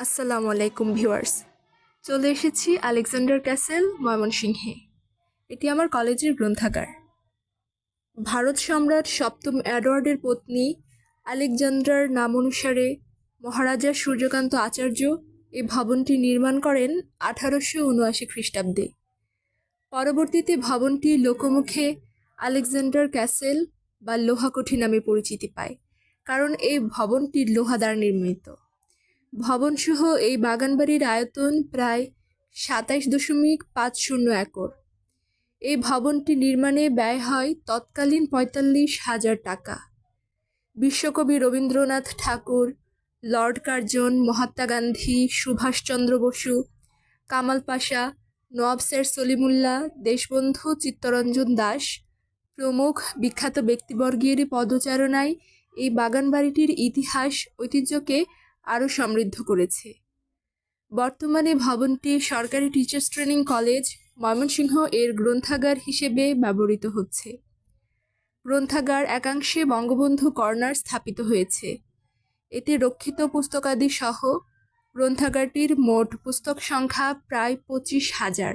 আসসালামু আলাইকুম ভিউয়ার্স। চলে এসেছি আলেকজান্ডার ক্যাসেল, ময়মনসিংহে। এটি আমার কলেজের গ্রন্থাগার। ভারত সম্রাট সপ্তম অ্যাডওয়ার্ডের পত্নী আলেকজান্ডার নাম অনুসারে মহারাজা সূর্যকান্ত আচার্য এই ভবনটি নির্মাণ করেন আঠারোশো উনআশি খ্রিস্টাব্দে। পরবর্তীতে ভবনটি লোকমুখে আলেকজান্ডার ক্যাসেল বা লোহাকুঠি নামে পরিচিতি পায়, কারণ এই ভবনটি লোহা দ্বারা নির্মিত। ভবনসহ এই বাগানবাড়ির আয়তন প্রায় সাতাইশ দশমিক পাঁচ শূন্য একর। এই ভবনটি নির্মাণে ব্যয় হয় তৎকালীন পঁয়তাল্লিশ হাজার টাকা। বিশ্বকবি Rabindranath Tagore, lord Curzon, Mahatma Gandhi, Subhashchandra Bose, Kemal Pasha, Nawab sir Salimullah, Deshbandhu Chittaranjan Das প্রমুখ বিখ্যাত ব্যক্তিবর্গের পদচারণায় এই বাগানবাড়িটির ইতিহাস, ঐতিহ্যকে আরও সমৃদ্ধ করেছে। বর্তমানে ভবনটি সরকারি টিচার্স ট্রেনিং কলেজ ময়মনসিংহ এর গ্রন্থাগার হিসেবে ব্যবহৃত হচ্ছে। গ্রন্থাগার একাংশে বঙ্গবন্ধু কর্নার স্থাপিত হয়েছে। এতে রক্ষিত পুস্তকাদি সহ গ্রন্থাগারটির মোট পুস্তক সংখ্যা প্রায় পঁচিশ হাজার।